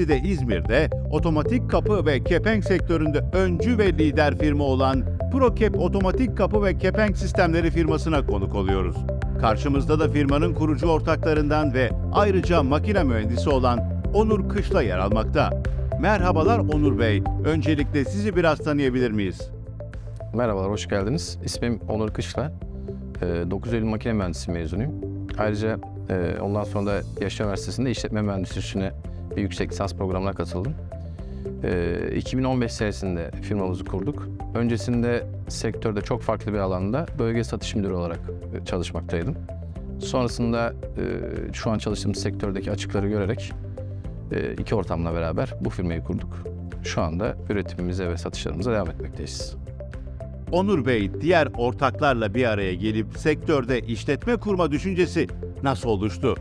Şimdi de İzmir'de otomatik kapı ve kepenk sektöründe öncü ve lider firma olan ProCap Otomatik Kapı ve Kepenk Sistemleri firmasına konuk oluyoruz. Karşımızda da firmanın kurucu ortaklarından ve ayrıca makine mühendisi olan Onur Kışla yer almakta. Merhabalar Onur Bey. Öncelikle sizi biraz tanıyabilir miyiz? Merhabalar, hoş geldiniz. İsmim Onur Kışla. Ee, 9 Eylül Makine Mühendisi mezunuyum. Ayrıca e, ondan sonra da Yaşar Üniversitesi'nde işletme mühendisliğine bir yüksek lisans programına katıldım. Ee, 2015 senesinde firmamızı kurduk. Öncesinde sektörde çok farklı bir alanda bölge satış müdürü olarak e, çalışmaktaydım. Sonrasında e, şu an çalıştığımız sektördeki açıkları görerek e, iki ortamla beraber bu firmayı kurduk. Şu anda üretimimize ve satışlarımıza devam etmekteyiz. Onur Bey, diğer ortaklarla bir araya gelip sektörde işletme kurma düşüncesi nasıl oluştu?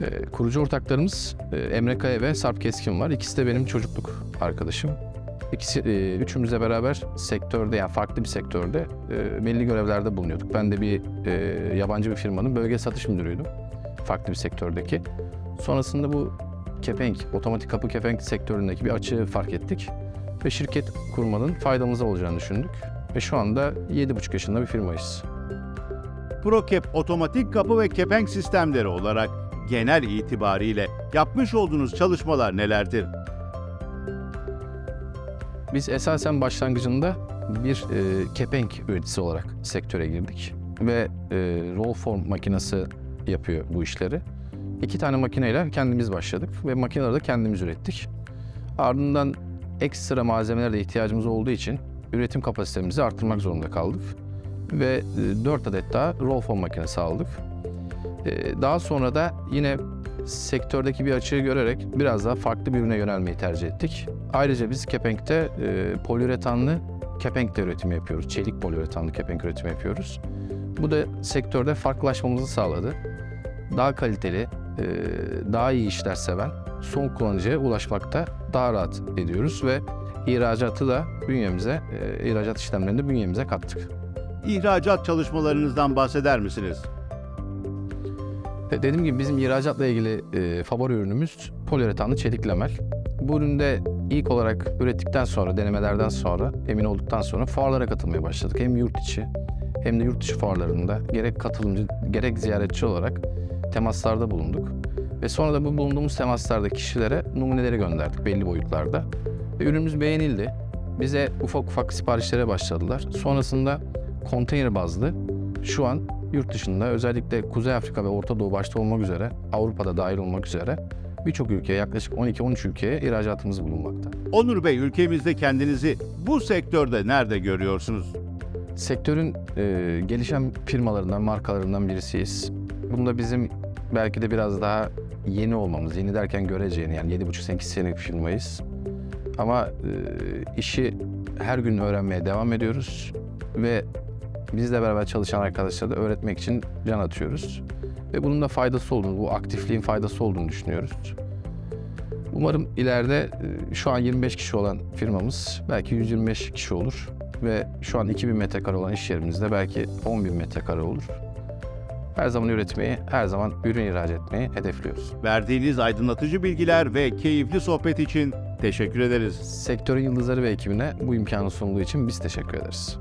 Ee, kurucu ortaklarımız e, Emre Kaya ve Sarp Keskin var. İkisi de benim çocukluk arkadaşım. İkisi, e, üçümüzle beraber sektörde yani farklı bir sektörde e, belli görevlerde bulunuyorduk. Ben de bir e, yabancı bir firmanın bölge satış müdürüydüm. Farklı bir sektördeki. Sonrasında bu kepenk, otomatik kapı kepenk sektöründeki bir açığı fark ettik. Ve şirket kurmanın faydamıza olacağını düşündük. Ve şu anda 7,5 yaşında bir firmayız. ProCap otomatik kapı ve kepenk sistemleri olarak genel itibariyle yapmış olduğunuz çalışmalar nelerdir? Biz esasen başlangıcında bir e, kepenk üreticisi olarak sektöre girdik ve e, roll form makinesi yapıyor bu işleri. İki tane makineyle kendimiz başladık ve makineleri de kendimiz ürettik. Ardından ekstra malzemelere de ihtiyacımız olduğu için üretim kapasitemizi arttırmak zorunda kaldık. Ve e, 4 adet daha roll form makinesi aldık. E, daha sonra da yine sektördeki bir açığı görerek biraz daha farklı bir ürüne yönelmeyi tercih ettik. Ayrıca biz kepenkte e, poliüretanlı kepenk de üretimi yapıyoruz. Çelik poliüretanlı kepenk üretimi yapıyoruz. Bu da sektörde farklılaşmamızı sağladı. Daha kaliteli, e, daha iyi işler seven son kullanıcıya ulaşmakta daha rahat ediyoruz ve ihracatı da bünyemize, e, ihracat işlemlerini de bünyemize kattık. İhracat çalışmalarınızdan bahseder misiniz? Dediğim gibi bizim ihracatla ilgili e, favori ürünümüz poliüretanlı çelik lamel. Bu üründe ilk olarak ürettikten sonra, denemelerden sonra, emin olduktan sonra fuarlara katılmaya başladık. Hem yurt içi hem de yurt dışı fuarlarında gerek katılımcı gerek ziyaretçi olarak temaslarda bulunduk. Ve sonra da bu bulunduğumuz temaslarda kişilere numuneleri gönderdik belli boyutlarda. Ve ürünümüz beğenildi. Bize ufak ufak siparişlere başladılar. Sonrasında konteyner bazlı şu an yurt dışında özellikle Kuzey Afrika ve Orta Doğu başta olmak üzere Avrupa'da dahil olmak üzere birçok ülkeye yaklaşık 12-13 ülkeye ihracatımız bulunmakta. Onur Bey, ülkemizde kendinizi bu sektörde nerede görüyorsunuz? Sektörün e, gelişen firmalarından, markalarından birisiyiz. Bunda bizim belki de biraz daha yeni olmamız, yeni derken göreceğini yani 7,5-8 senelik bir firmayız. Ama e, işi her gün öğrenmeye devam ediyoruz ve bizle beraber çalışan arkadaşlara da öğretmek için can atıyoruz. Ve bunun da faydası olduğunu, bu aktifliğin faydası olduğunu düşünüyoruz. Umarım ileride e, şu an 25 kişi olan firmamız belki 125 kişi olur ve şu an 2000 metrekare olan iş yerimizde belki 10.000 metrekare olur. Her zaman üretmeyi, her zaman ürün ihraç etmeyi hedefliyoruz. Verdiğiniz aydınlatıcı bilgiler ve keyifli sohbet için teşekkür ederiz. Sektörün yıldızları ve ekibine bu imkanı sunduğu için biz teşekkür ederiz.